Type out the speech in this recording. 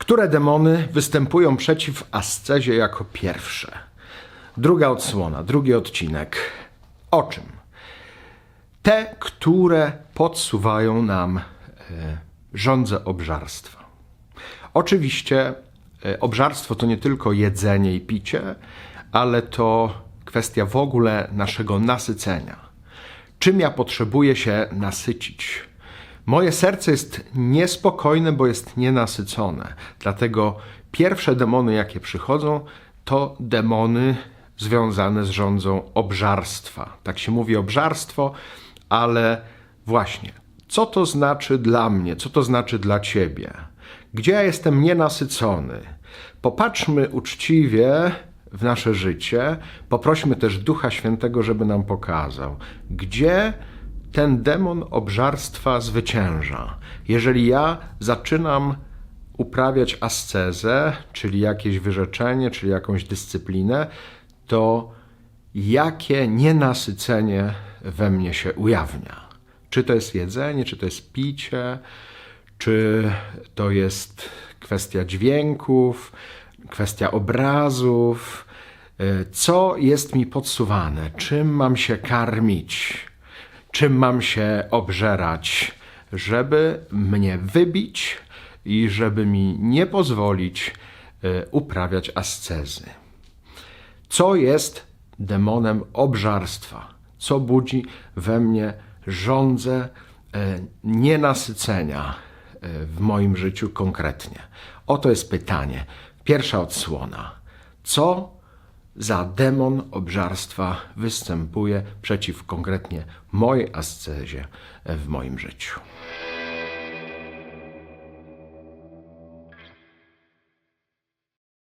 Które demony występują przeciw ascezie jako pierwsze? Druga odsłona, drugi odcinek. O czym? Te, które podsuwają nam e, żądzę obżarstwa. Oczywiście e, obżarstwo to nie tylko jedzenie i picie, ale to kwestia w ogóle naszego nasycenia. Czym ja potrzebuję się nasycić? Moje serce jest niespokojne, bo jest nienasycone. Dlatego pierwsze demony, jakie przychodzą, to demony związane z rządzą obżarstwa. Tak się mówi obżarstwo, ale właśnie, co to znaczy dla mnie, co to znaczy dla ciebie? Gdzie ja jestem nienasycony? Popatrzmy uczciwie w nasze życie, poprośmy też Ducha Świętego, żeby nam pokazał, gdzie ten demon obżarstwa zwycięża. Jeżeli ja zaczynam uprawiać ascezę, czyli jakieś wyrzeczenie, czyli jakąś dyscyplinę, to jakie nienasycenie we mnie się ujawnia? Czy to jest jedzenie, czy to jest picie, czy to jest kwestia dźwięków, kwestia obrazów, y, co jest mi podsuwane, czym mam się karmić, czym mam się obżerać, żeby mnie wybić i żeby mi nie pozwolić y, uprawiać ascezy. Co jest demonem obżarstwa? Co budzi we mnie żądzę e, nienasycenia e, w moim życiu konkretnie? Oto jest pytanie. Pierwsza odsłona. Co za demon obżarstwa występuje przeciw konkretnie mojej ascezie w moim życiu?